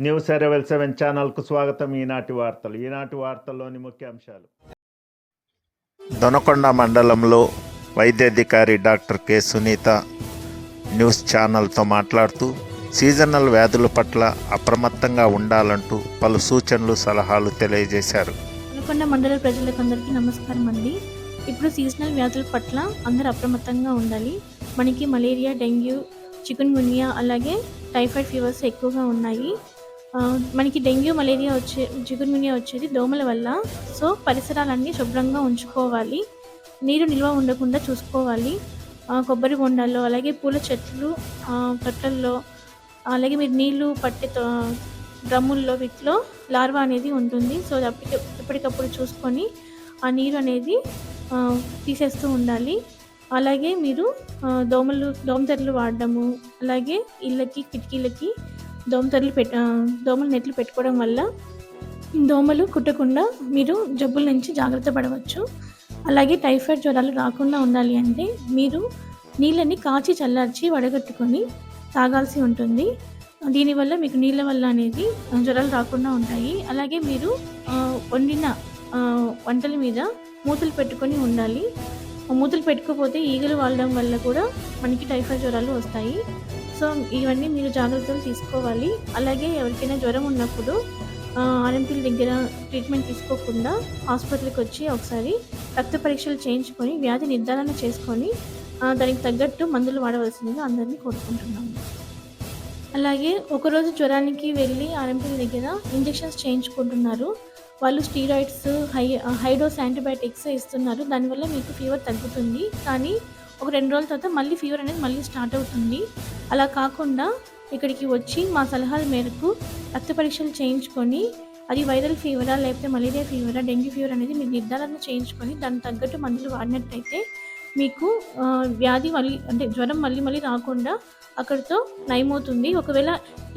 News Sewell seven ఛానల్కు స్వాగతం. ఈనాటి వార్తలు ఈనాటి వార్తల్లోని ముఖ్యాంశాలు. దొనకొండ మండలంలో వైద్యాధికారి డాక్టర్ కె. సునీత న్యూస్ ఛానల్తో మాట్లాడుతూ సీజనల్ వ్యాధుల పట్ల అప్రమత్తంగా ఉండాలంటూ పలు సూచనలు సలహాలు తెలియజేశారు. అనుకొండ మండల ప్రజలకందరికీ నమస్కారం అండి. ఇప్పుడు సీజనల్ వ్యాధుల పట్ల అందరూ అప్రమత్తంగా ఉండాలి. మనకి మలేరియా డెంగ్యూ చికెన్ గున్యా అలాగే టైఫాయిడ్ ఫీవర్స్ ఎక్కువగా ఉన్నాయి. మనకి డెంగ్యూ మలేరియా వచ్చే జిగుర్మినియా వచ్చేది దోమల వల్ల. సో పరిసరాలన్నీ శుభ్రంగా ఉంచుకోవాలి. నీరు నిల్వ ఉండకుండా చూసుకోవాలి. ఆ, కొబ్బరి బొండాల్లో అలాగే పూల చెట్లు కట్టల్లో అలాగే మీరు నీళ్ళు పట్టే డ్రమ్ముల్లో వీటిలో లార్వా అనేది ఉంటుంది. సో అప్పటి అప్పటికి ఎప్పటికప్పుడు చూసుకొని ఆ నీరు అనేది తీసేస్తూ ఉండాలి. అలాగే మీరు దోమలు దోమతెరలు వాడడము అలాగే ఇళ్ళకి కిటికీలకి దోమతెరలు పెట్ దోమలు నెట్లు పెట్టుకోవడం వల్ల దోమలు కుట్టకుండా మీరు జబ్బుల నుంచి జాగ్రత్త పడవచ్చు. అలాగే టైఫాయిడ్ జ్వరాలు రాకుండా ఉండాలి అంటే మీరు నీళ్ళని కాచి చల్లార్చి వడగట్టుకొని తాగాల్సి ఉంటుంది. దీనివల్ల మీకు నీళ్ళ వల్ల అనేది జ్వరాలు రాకుండా ఉంటాయి. అలాగే మీరు వండిన వంటల మీద మూతలు పెట్టుకొని ఉండాలి. మూతలు పెట్టుకోకపోతే ఈగలు వాడడం వల్ల కూడా మనకి టైఫాయిడ్ జ్వరాలు వస్తాయి. సో ఇవన్నీ మీరు జాగ్రత్తలు తీసుకోవాలి. అలాగే ఎవరికైనా జ్వరం ఉన్నప్పుడు ఆర్ఎంపీల దగ్గర ట్రీట్మెంట్ తీసుకోకుండా హాస్పిటల్కి వచ్చి ఒకసారి రక్త పరీక్షలు చేయించుకొని వ్యాధి నిర్ధారణ చేసుకొని దానికి తగ్గట్టు మందులు వాడవలసిందిగా అందరినీ కోరుకుంటున్నాము. అలాగే ఒకరోజు జ్వరానికి వెళ్ళి ఆర్ఎంపీల దగ్గర ఇంజెక్షన్స్ చేయించుకుంటున్నారు. వాళ్ళు స్టీరాయిడ్స్ హై హైడోస్ యాంటీబయాటిక్స్ ఇస్తున్నారు. దానివల్ల మీకు ఫీవర్ తగ్గుతుంది. కానీ ఒక రెండు రోజుల తర్వాత మళ్ళీ ఫీవర్ అనేది మళ్ళీ స్టార్ట్ అవుతుంది. అలా కాకుండా ఇక్కడికి వచ్చి మా సలహాల మేరకు రక్త పరీక్షలు చేయించుకొని అది వైరల్ ఫీవరా లేకపోతే మలేరియా ఫీవరా డెంగ్యూ ఫీవర్ అనేది మీరు నిర్ధారణ చేయించుకొని దానికి తగ్గట్టు మందులు వాడినట్టయితే మీకు వ్యాధి మళ్ళీ అంటే జ్వరం మళ్ళీ మళ్ళీ రాకుండా అక్కడితో నయమవుతుంది. ఒకవేళ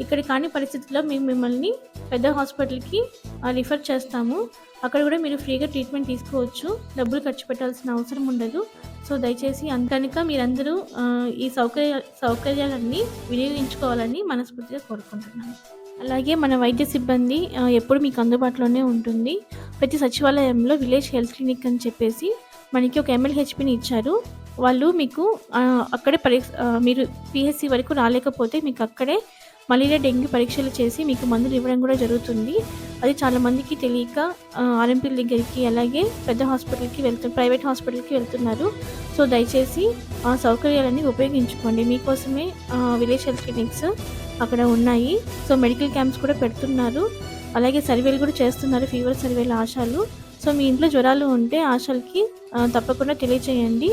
ఇక్కడ కాని పరిస్థితుల్లో మేము మిమ్మల్ని పెద్ద హాస్పిటల్కి రిఫర్ చేస్తాము. అక్కడ కూడా మీరు ఫ్రీగా ట్రీట్మెంట్ తీసుకోవచ్చు. డబ్బులు ఖర్చు పెట్టాల్సిన అవసరం ఉండదు. సో దయచేసి అంత కనుక మీరందరూ ఈ సౌకర్య సౌకర్యాలన్నీ వినియోగించుకోవాలని మనస్ఫూర్తిగా కోరుకుంటున్నాను. అలాగే మన వైద్య సిబ్బంది ఎప్పుడు మీకు అందుబాటులోనే ఉంటుంది. ప్రతి సచివాలయంలో విలేజ్ హెల్త్ క్లినిక్ అని చెప్పేసి మనకి ఒక ఎంఎల్హెచ్పిని ఇచ్చారు. వాళ్ళు మీకు అక్కడే పరీక్ష మీరు పిహెచ్సి వరకు రాలేకపోతే మీకు అక్కడే మలేరియా డెంగ్యూ పరీక్షలు చేసి మీకు మందులు ఇవ్వడం కూడా జరుగుతుంది. అది చాలామందికి తెలియక ఆర్ఎంపీల దగ్గరికి అలాగే పెద్ద హాస్పిటల్కి వెళ్తు ప్రైవేట్ హాస్పిటల్కి వెళ్తున్నారు. సో దయచేసి ఆ సౌకర్యాలన్నీ ఉపయోగించుకోండి. మీకోసమే విలేజ్ హెల్త్ క్లినిక్స్ అక్కడ ఉన్నాయి. సో మెడికల్ క్యాంప్స్ కూడా పెడుతున్నారు. అలాగే సర్వేలు కూడా చేస్తున్నారు ఫీవర్ సర్వేలు ఆశాలు. సో మీ ఇంట్లో జ్వరాలు ఉంటే ఆశలకి తప్పకుండా తెలియచేయండి.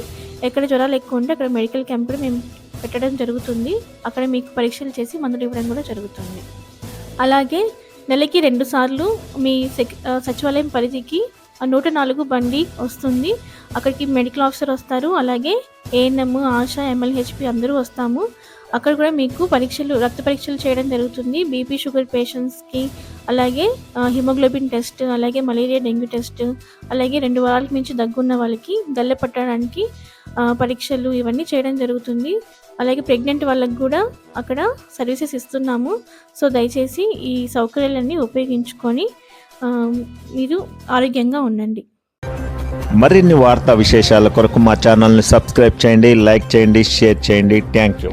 ఎక్కడ జ్వరాలు ఎక్కువ ఉంటే అక్కడ మెడికల్ క్యాంప్ కూడా మేము పెట్టడం జరుగుతుంది. అక్కడ మీకు పరీక్షలు చేసి మందులు ఇవ్వడం కూడా జరుగుతుంది. అలాగే నెలకి రెండుసార్లు మీ సెక్ సచివాలయం పరిధికి నూట నాలుగు బండి వస్తుంది. అక్కడికి మెడికల్ ఆఫీసర్ వస్తారు. అలాగే ఏఎన్ఎం ఆశా ఎంఎల్హెచ్పి అందరూ వస్తాము. అక్కడ కూడా మీకు పరీక్షలు రక్త పరీక్షలు చేయడం జరుగుతుంది. బీపీ షుగర్ పేషెంట్స్కి అలాగే హిమోగ్లోబిన్ టెస్ట్ అలాగే మలేరియా డెంగ్యూ టెస్ట్ అలాగే రెండు వారాలకు మించి దగ్గున్న వాళ్ళకి గల్లె పట్టడానికి పరీక్షలు ఇవన్నీ చేయడం జరుగుతుంది. అలాగే ప్రెగ్నెంట్ వాళ్ళకి కూడా అక్కడ సర్వీసెస్ ఇస్తున్నాము. సో దయచేసి ఈ సౌకర్యాలన్నీ ఉపయోగించుకొని మీరు ఆరోగ్యంగా ఉండండి. మరిన్ని వార్తా విశేషాల కొరకు మా ఛానల్ని సబ్స్క్రైబ్ చేయండి లైక్ చేయండి షేర్ చేయండి. Thank you.